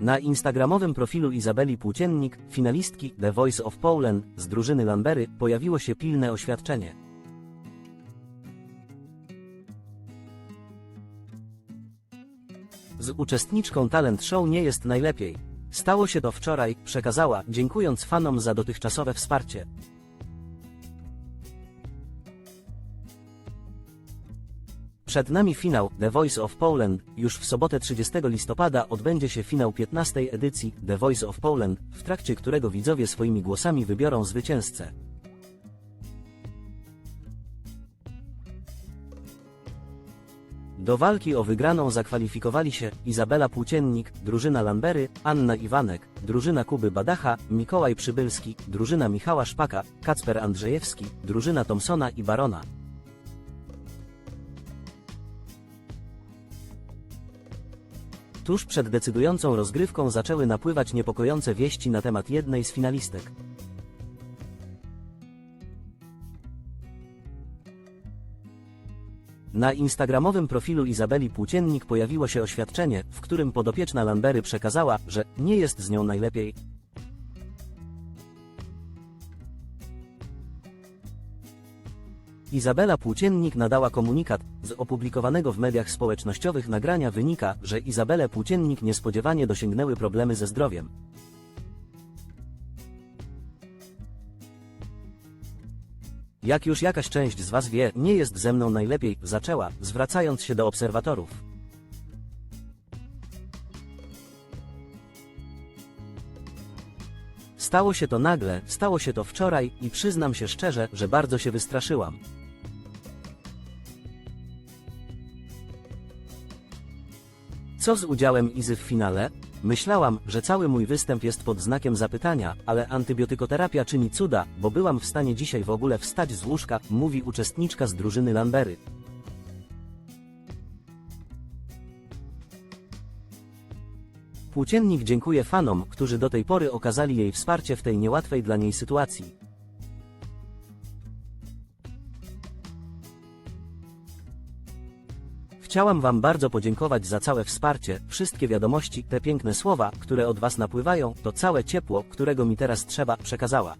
Na instagramowym profilu Izabeli Płóciennik, finalistki The Voice of Poland z drużyny Lambery, pojawiło się pilne oświadczenie. Z uczestniczką talent show nie jest najlepiej. Stało się to wczoraj, przekazała, dziękując fanom za dotychczasowe wsparcie. Przed nami finał The Voice of Poland. Już w sobotę 30 listopada odbędzie się finał 15 edycji The Voice of Poland, w trakcie którego widzowie swoimi głosami wybiorą zwycięzcę. Do walki o wygraną zakwalifikowali się Izabela Płóciennik, drużyna Lambery, Anna Iwanek, drużyna Kuby Badacha, Mikołaj Przybylski, drużyna Michała Szpaka, Kacper Andrzejewski, drużyna Thompsona i Barona. Tuż przed decydującą rozgrywką zaczęły napływać niepokojące wieści na temat jednej z finalistek. Na instagramowym profilu Izabeli Płóciennik pojawiło się oświadczenie, w którym podopieczna Lambery przekazała, że nie jest z nią najlepiej. Izabela Płóciennik nadała komunikat. Z opublikowanego w mediach społecznościowych nagrania wynika, że Izabelę Płóciennik niespodziewanie dosięgnęły problemy ze zdrowiem. Jak już jakaś część z Was wie, nie jest ze mną najlepiej, zaczęła, zwracając się do obserwatorów. Stało się to nagle, stało się to wczoraj i przyznam się szczerze, że bardzo się wystraszyłam. Co z udziałem Izy w finale? Myślałam, że cały mój występ jest pod znakiem zapytania, ale antybiotykoterapia czyni cuda, bo byłam w stanie dzisiaj w ogóle wstać z łóżka, mówi uczestniczka z drużyny Lambery. Płóciennik dziękuję fanom, którzy do tej pory okazali jej wsparcie w tej niełatwej dla niej sytuacji. Chciałam Wam bardzo podziękować za całe wsparcie, wszystkie wiadomości, te piękne słowa, które od Was napływają, to całe ciepło, którego mi teraz trzeba, przekazała.